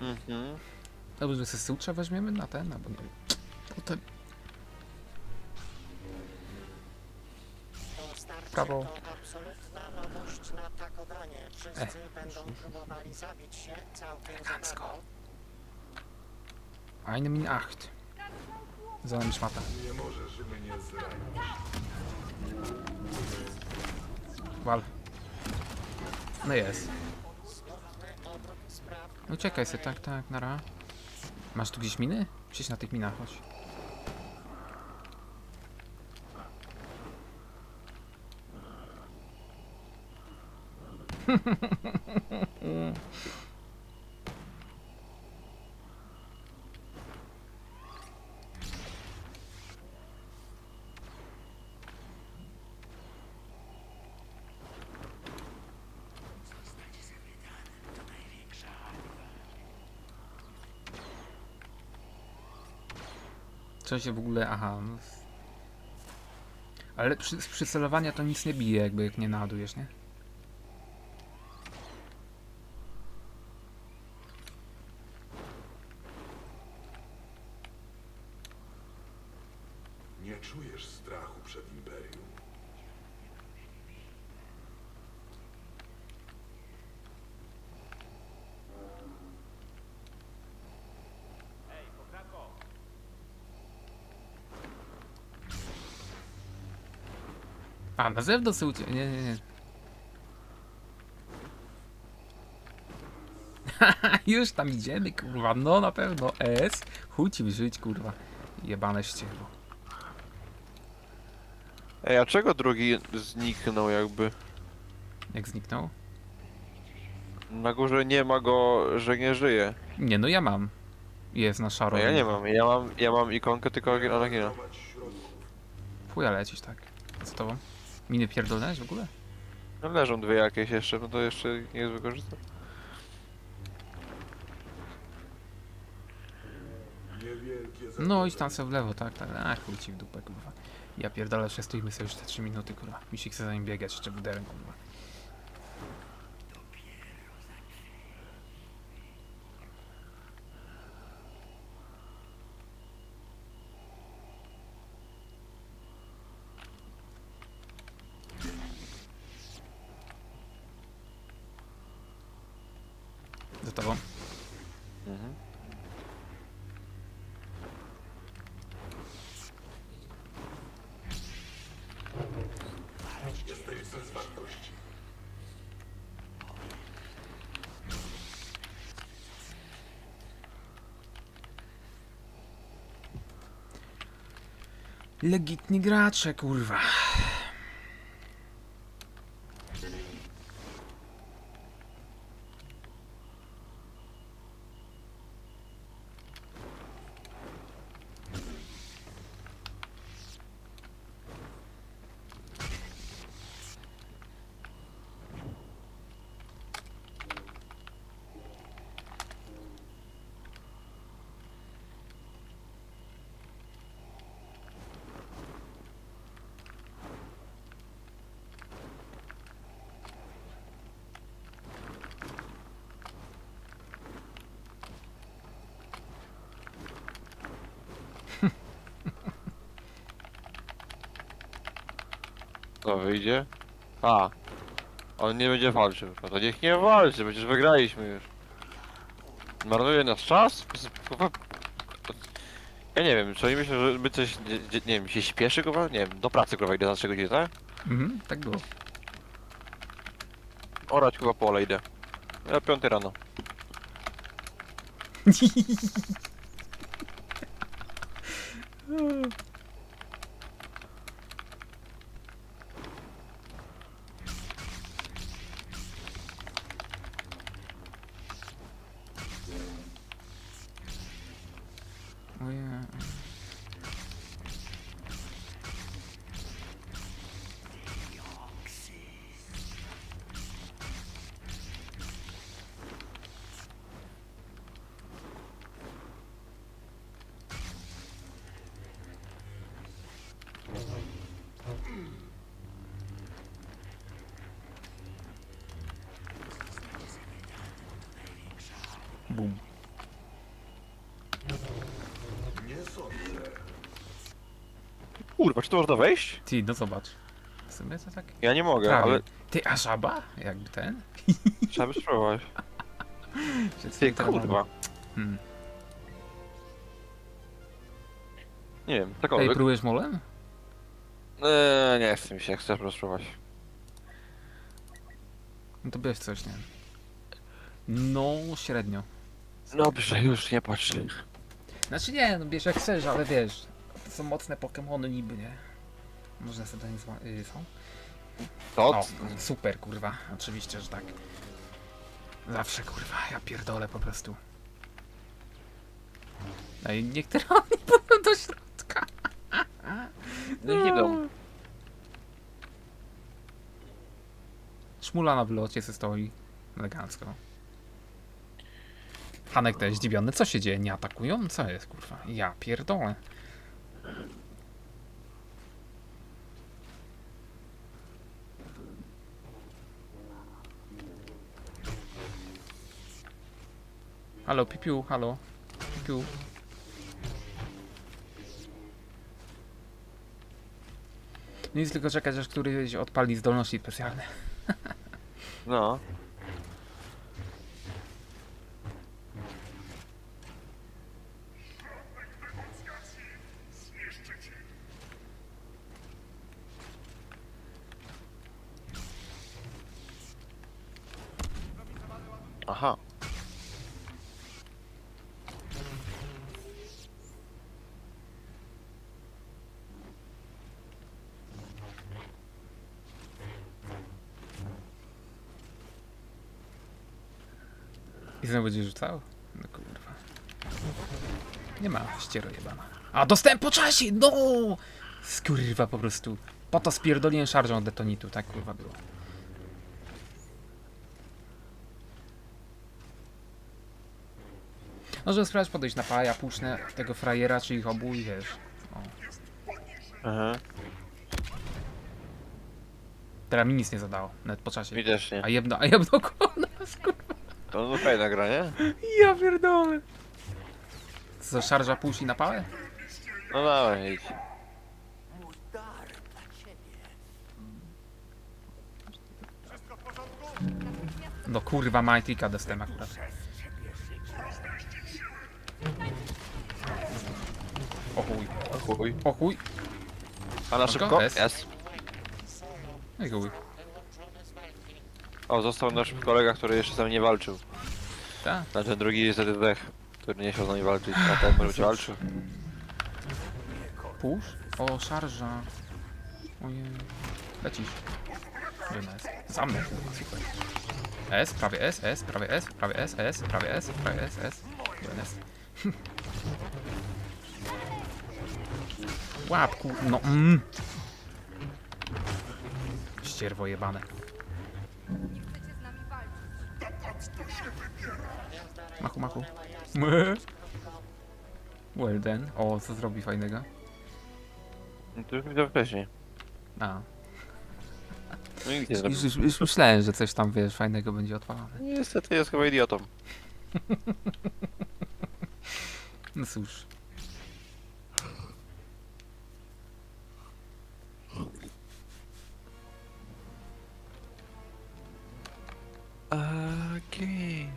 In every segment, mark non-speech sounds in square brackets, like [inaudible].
Mhm. Dobrze, że sobie sutrze weźmiemy na ten, albo nie wiem. Potem To starcie Brawo. to absolutna nowość na takowanie. Wszyscy Eh. będą próbowali zabić się całkiem Elegancko. Eine min acht. Za nami szmata. Nie możesz mnie zranić. Wal. No jest. No czekaj sobie, tak, tak, nara. Masz tu gdzieś miny? Gdzieś na tych minach, chodź. [laughs] Co się w ogóle, aha. No. Ale przy, z przycelowania to nic nie bije, jakby jak nie naładujesz, nie? Nie czujesz strachu przed Imperium. A, na zewnątrz ucie... Nie, nie, nie. [laughs] Już tam idziemy, kurwa. No na pewno. S. Chuj ci żyć, kurwa. Jebane ścierwo. Ej, a czego drugi zniknął jakby? Jak zniknął? Na górze nie ma go, że nie żyje. Nie, no ja mam. Jest na szaro. No ja nie mam, ja mam, ja mam ikonkę tylko Anakina. Chuja lecieć, tak. Co tobą? Miny pierdolnąłeś w ogóle? No leżą dwie jakieś jeszcze, no to jeszcze nie jest wykorzystane. No idź tam sobie w lewo, tak, tak. A chuj ci w dupę, kurwa. Ja pierdolę, przestójmy sobie już te 3 minuty, kurwa. Mi się chce za nim biegać jeszcze buderem, kurwa. Za tobą. Mhm. Legitni gracze, kurwa. To wyjdzie? A. On nie będzie walczył. No to niech nie walczy, przecież wygraliśmy już. Marnuje nasz czas? Kurwa. Ja nie wiem, czy oni myślą, że my coś, nie, nie wiem, się śpieszy kurwa? Nie wiem, do pracy kurwa idę za 3 godziny, tak? Mhm, tak było. Orać chyba pole idę. Ja 5 rano. [laughs] Bum. Kurwa, czy to można wejść? Ty, no zobacz. W sumie to tak... Ja nie mogę, Prawie. ale Ty, a żaba? Jakby ten? [laughs] trzeba by spróbować. [laughs] Przed Ty, chwilą ta kurwa. Hmm. Nie wiem, Ej, próbujesz molem? Eee, nie chcę mi się, chcę po spróbować. No to bierz coś, nie? No, średnio. Dobrze, już nie patrz. Znaczy nie, no bierz jak chcesz, ale wiesz, to są mocne Pokemony niby, nie? Można sobie do nich zła... Y, są? To? O, super, kurwa, oczywiście, że tak. Zawsze, kurwa, ja pierdolę po prostu. No i niektóre [laughs] oni pójdą do środka. [laughs] Nie idą. Szmula na wylocie se stoi. Elegancko. Hanek też zdziwiony. Co się dzieje? Nie atakują? Co jest, kurwa? Ja pierdolę. Halo, pipiu, halo. Pipiu. Nic tylko czekać, aż któryś odpali zdolności specjalne. [laughs] No. Aha. I znowu będzie rzucał? No kurwa. Nie ma ściero jebana. A dostałem po czasie! No! Skurwa po prostu. Po to spierdoliłem szarżą detonitu, tak kurwa było. No, żeby sprawdzić, podejść na paja, puszczę tego frajera, czy ich obu i wiesz. O. Aha. Teraz mi nic nie zadało, nawet po czasie. Mi też nie. A jedno, a jedno kona, skurwa. To no fajna gra, nie? Ja pierdolę. Co, szarża puści na pałę? No dawaj, idź. No kurwa, Mightyka dostałem akurat. O chuj, O chuj. o chuj. Szybko? S? Jest. Chuj. O, został nasz kolega, który jeszcze z nami nie walczył. Ta? Znaczy ten drugi jest ZDech, który nie chciał z nami walczyć, a ten może być walczył. Push? O, szarża. Ojej. Lecisz. Gdzie jest? Za mną, kurwa, super. S, prawie S, S, prawie S, prawie S, S, prawie S, prawie S, S. Gdzie jest? [laughs] Łapku, no mm. Ścierwo jebane. Machu, machu. [laughs] Well then. O, co zrobi fajnego? No to już widział wcześniej. A, No i już, już, już myślałem, że coś tam, wiesz, fajnego będzie odpalane. Niestety jest chyba idiotą. [laughs] No cóż. Okej.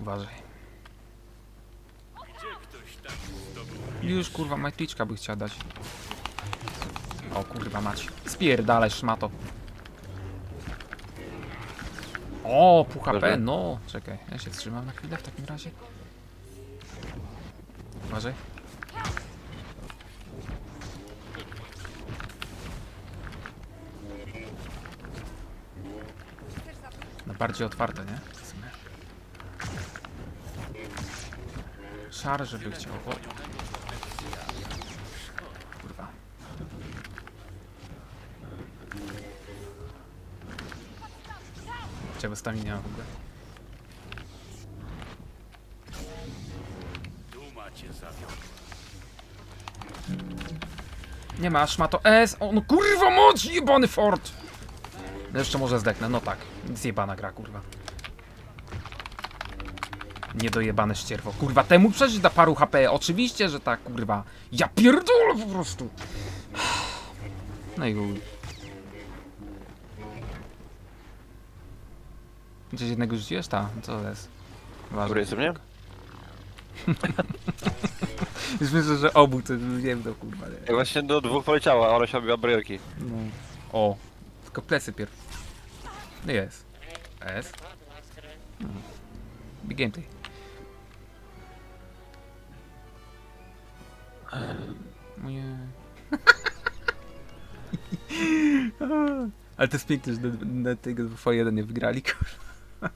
Uważaj. Już kurwa majtliczka by chciała dać. O kurwa mać. Spierdalaj szmato. O, pół HP, no. Czekaj, ja się wstrzymam na chwilę w takim razie. Uważaj. No bardziej otwarte, nie? W sumie. Szar, żeby chciał. O. Kurwa. Chciałby stamina w ogóle. Nie ma, szmato S. O, no kurwa moc, jebany fort! No jeszcze może zdechnę, no tak. Zjebana gra, kurwa. Niedojebane ścierwo. Kurwa, temu przecież da paru HP. Oczywiście, że tak, kurwa. Ja pierdolę po prostu. No i chuj. Gdzieś jednego rzuciłeś? Ta, co to jest? Ważne. jestem, nie? [laughs] Już myślę, że obu to wiem to kurwa. Nie? Jak właśnie do dwóch poleciała, ale się robiła barierki. No. O, tylko plecy pierw. No jest. S. Hmm. Big gameplay. O nie. Ale to jest piękne, że na, na tego 2 1 nie wygrali, kurwa.